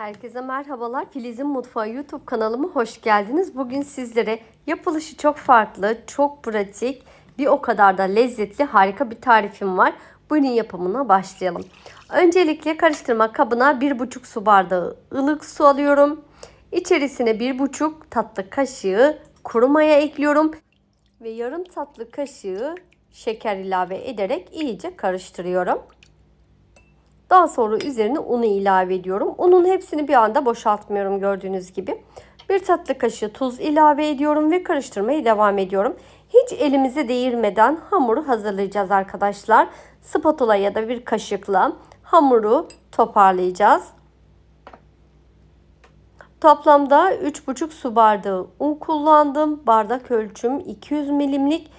Herkese merhabalar. Filiz'in Mutfağı YouTube kanalıma hoş geldiniz. Bugün sizlere yapılışı çok farklı, çok pratik, bir o kadar da lezzetli harika bir tarifim var. Bunun yapımına başlayalım. Öncelikle karıştırma kabına 1,5 su bardağı ılık su alıyorum. İçerisine 1,5 tatlı kaşığı kuru maya ekliyorum. Ve yarım tatlı kaşığı şeker ilave ederek iyice karıştırıyorum. Daha sonra üzerine unu ilave ediyorum. Unun hepsini bir anda boşaltmıyorum gördüğünüz gibi. Bir tatlı kaşığı tuz ilave ediyorum ve karıştırmaya devam ediyorum. Hiç elimize değirmeden hamuru hazırlayacağız arkadaşlar. Spatula ya da bir kaşıkla hamuru toparlayacağız. Toplamda 3,5 su bardağı un kullandım. Bardak ölçüm 200 milimlik.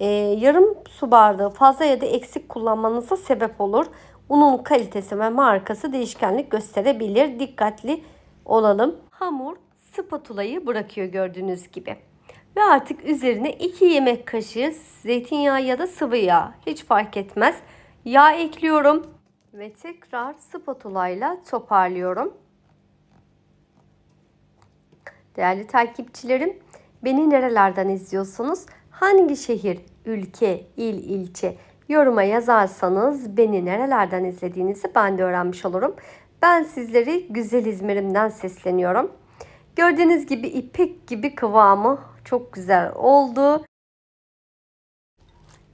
Ee, yarım su bardağı fazla ya da eksik kullanmanıza sebep olur. Unun kalitesi ve markası değişkenlik gösterebilir. Dikkatli olalım. Hamur spatulayı bırakıyor gördüğünüz gibi. Ve artık üzerine 2 yemek kaşığı zeytinyağı ya da sıvı yağ hiç fark etmez. Yağ ekliyorum ve tekrar spatulayla toparlıyorum. Değerli takipçilerim, beni nerelerden izliyorsunuz? Hangi şehir, ülke, il, ilçe yoruma yazarsanız beni nerelerden izlediğinizi ben de öğrenmiş olurum. Ben sizleri güzel İzmir'imden sesleniyorum. Gördüğünüz gibi ipek gibi kıvamı çok güzel oldu.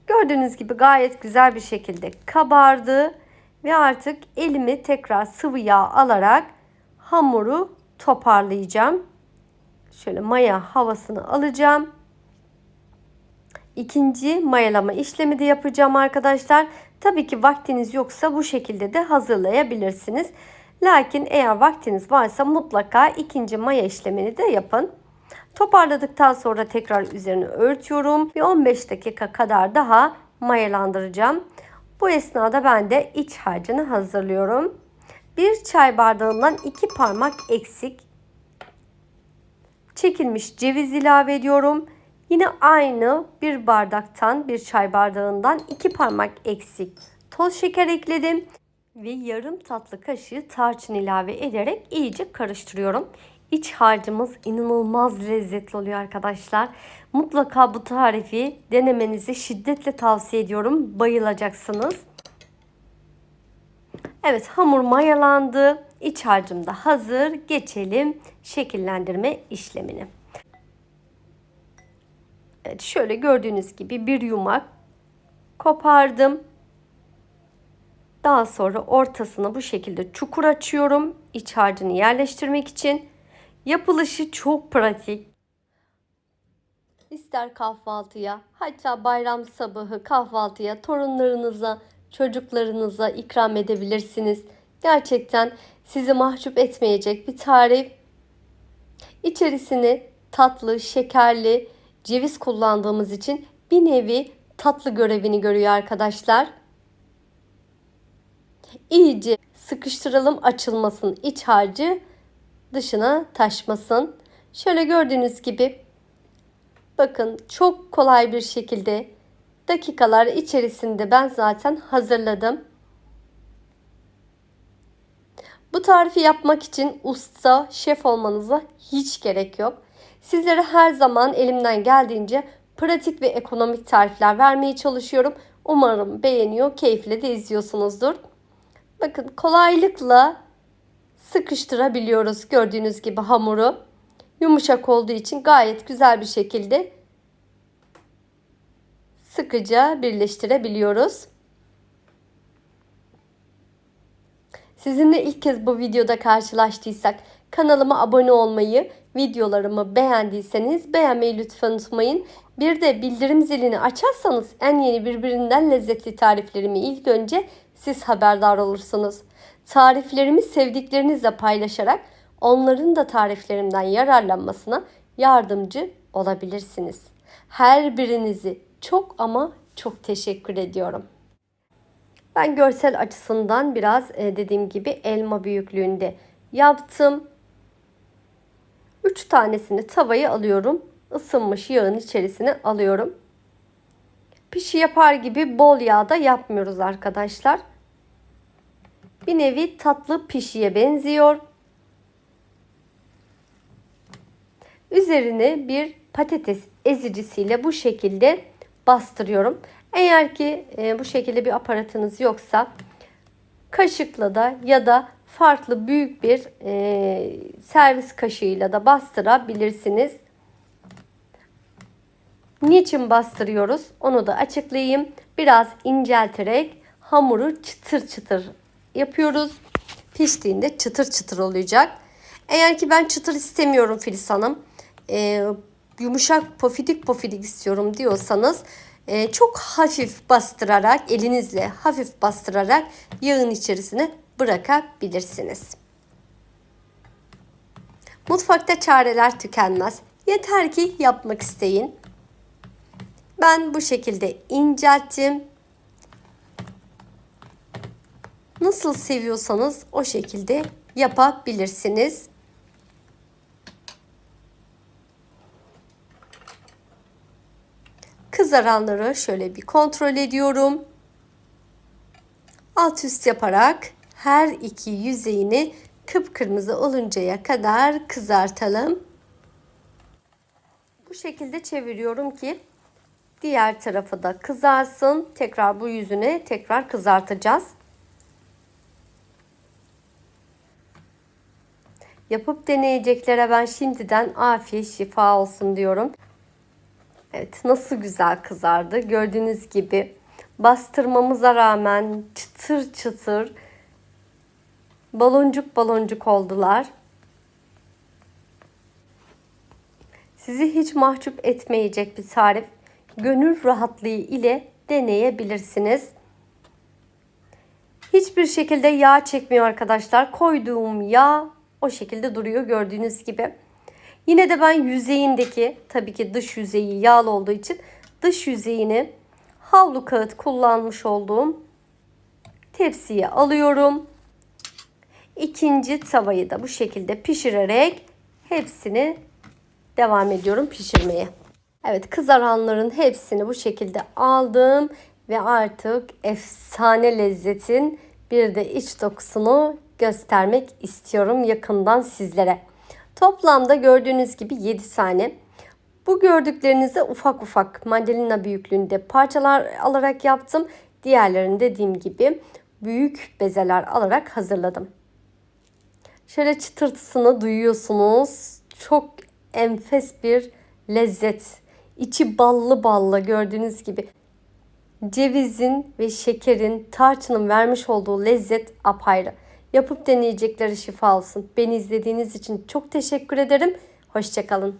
Gördüğünüz gibi gayet güzel bir şekilde kabardı ve artık elimi tekrar sıvı yağ alarak hamuru toparlayacağım. Şöyle maya havasını alacağım. İkinci mayalama işlemi de yapacağım arkadaşlar. Tabii ki vaktiniz yoksa bu şekilde de hazırlayabilirsiniz. Lakin eğer vaktiniz varsa mutlaka ikinci maya işlemini de yapın. Toparladıktan sonra tekrar üzerine örtüyorum ve 15 dakika kadar daha mayalandıracağım. Bu esnada ben de iç harcını hazırlıyorum. Bir çay bardağından iki parmak eksik çekilmiş ceviz ilave ediyorum. Yine aynı bir bardaktan bir çay bardağından iki parmak eksik toz şeker ekledim. Ve yarım tatlı kaşığı tarçın ilave ederek iyice karıştırıyorum. İç harcımız inanılmaz lezzetli oluyor arkadaşlar. Mutlaka bu tarifi denemenizi şiddetle tavsiye ediyorum. Bayılacaksınız. Evet hamur mayalandı. İç harcım da hazır. Geçelim şekillendirme işlemine. Evet şöyle gördüğünüz gibi bir yumak kopardım. Daha sonra ortasına bu şekilde çukur açıyorum. İç harcını yerleştirmek için. Yapılışı çok pratik. İster kahvaltıya, hatta bayram sabahı kahvaltıya torunlarınıza, çocuklarınıza ikram edebilirsiniz. Gerçekten sizi mahcup etmeyecek bir tarif. İçerisine tatlı, şekerli, ceviz kullandığımız için bir nevi tatlı görevini görüyor arkadaşlar. İyice sıkıştıralım açılmasın iç harcı dışına taşmasın. Şöyle gördüğünüz gibi bakın çok kolay bir şekilde dakikalar içerisinde ben zaten hazırladım. Bu tarifi yapmak için usta, şef olmanıza hiç gerek yok. Sizlere her zaman elimden geldiğince pratik ve ekonomik tarifler vermeye çalışıyorum. Umarım beğeniyor, keyifle de izliyorsunuzdur. Bakın kolaylıkla sıkıştırabiliyoruz gördüğünüz gibi hamuru. Yumuşak olduğu için gayet güzel bir şekilde sıkıca birleştirebiliyoruz. Sizinle ilk kez bu videoda karşılaştıysak kanalıma abone olmayı, videolarımı beğendiyseniz beğenmeyi lütfen unutmayın. Bir de bildirim zilini açarsanız en yeni birbirinden lezzetli tariflerimi ilk önce siz haberdar olursunuz. Tariflerimi sevdiklerinizle paylaşarak onların da tariflerimden yararlanmasına yardımcı olabilirsiniz. Her birinizi çok ama çok teşekkür ediyorum. Ben görsel açısından biraz e, dediğim gibi elma büyüklüğünde yaptım. 3 tanesini tavaya alıyorum. Isınmış yağın içerisine alıyorum. Pişi yapar gibi bol yağda yapmıyoruz arkadaşlar. Bir nevi tatlı pişiye benziyor. Üzerine bir patates ezicisiyle bu şekilde bastırıyorum. Eğer ki e, bu şekilde bir aparatınız yoksa kaşıkla da ya da farklı büyük bir e, servis kaşığıyla da bastırabilirsiniz. Niçin bastırıyoruz? Onu da açıklayayım. Biraz incelterek hamuru çıtır çıtır yapıyoruz. Piştiğinde çıtır çıtır olacak. Eğer ki ben çıtır istemiyorum Filiz Hanım, e, yumuşak pofidik pofidik istiyorum diyorsanız e, çok hafif bastırarak elinizle hafif bastırarak yağın içerisine bırakabilirsiniz. Mutfakta çareler tükenmez. Yeter ki yapmak isteyin. Ben bu şekilde incelttim. Nasıl seviyorsanız o şekilde yapabilirsiniz. Kızaranları şöyle bir kontrol ediyorum. Alt üst yaparak her iki yüzeyini kıpkırmızı oluncaya kadar kızartalım. Bu şekilde çeviriyorum ki diğer tarafı da kızarsın. Tekrar bu yüzüne tekrar kızartacağız. Yapıp deneyeceklere ben şimdiden afiyet şifa olsun diyorum. Evet nasıl güzel kızardı. Gördüğünüz gibi bastırmamıza rağmen çıtır çıtır baloncuk baloncuk oldular. Sizi hiç mahcup etmeyecek bir tarif. Gönül rahatlığı ile deneyebilirsiniz. Hiçbir şekilde yağ çekmiyor arkadaşlar. Koyduğum yağ o şekilde duruyor gördüğünüz gibi. Yine de ben yüzeyindeki tabii ki dış yüzeyi yağlı olduğu için dış yüzeyini havlu kağıt kullanmış olduğum tepsiye alıyorum. İkinci tavayı da bu şekilde pişirerek hepsini devam ediyorum pişirmeye. Evet kızaranların hepsini bu şekilde aldım ve artık efsane lezzetin bir de iç dokusunu göstermek istiyorum yakından sizlere. Toplamda gördüğünüz gibi 7 tane. Bu gördüklerinizi ufak ufak mandalina büyüklüğünde parçalar alarak yaptım. Diğerlerini dediğim gibi büyük bezeler alarak hazırladım. Şöyle çıtırtısını duyuyorsunuz. Çok enfes bir lezzet. İçi ballı ballı gördüğünüz gibi. Cevizin ve şekerin, tarçının vermiş olduğu lezzet apayrı. Yapıp deneyecekleri şifa olsun. Beni izlediğiniz için çok teşekkür ederim. Hoşçakalın.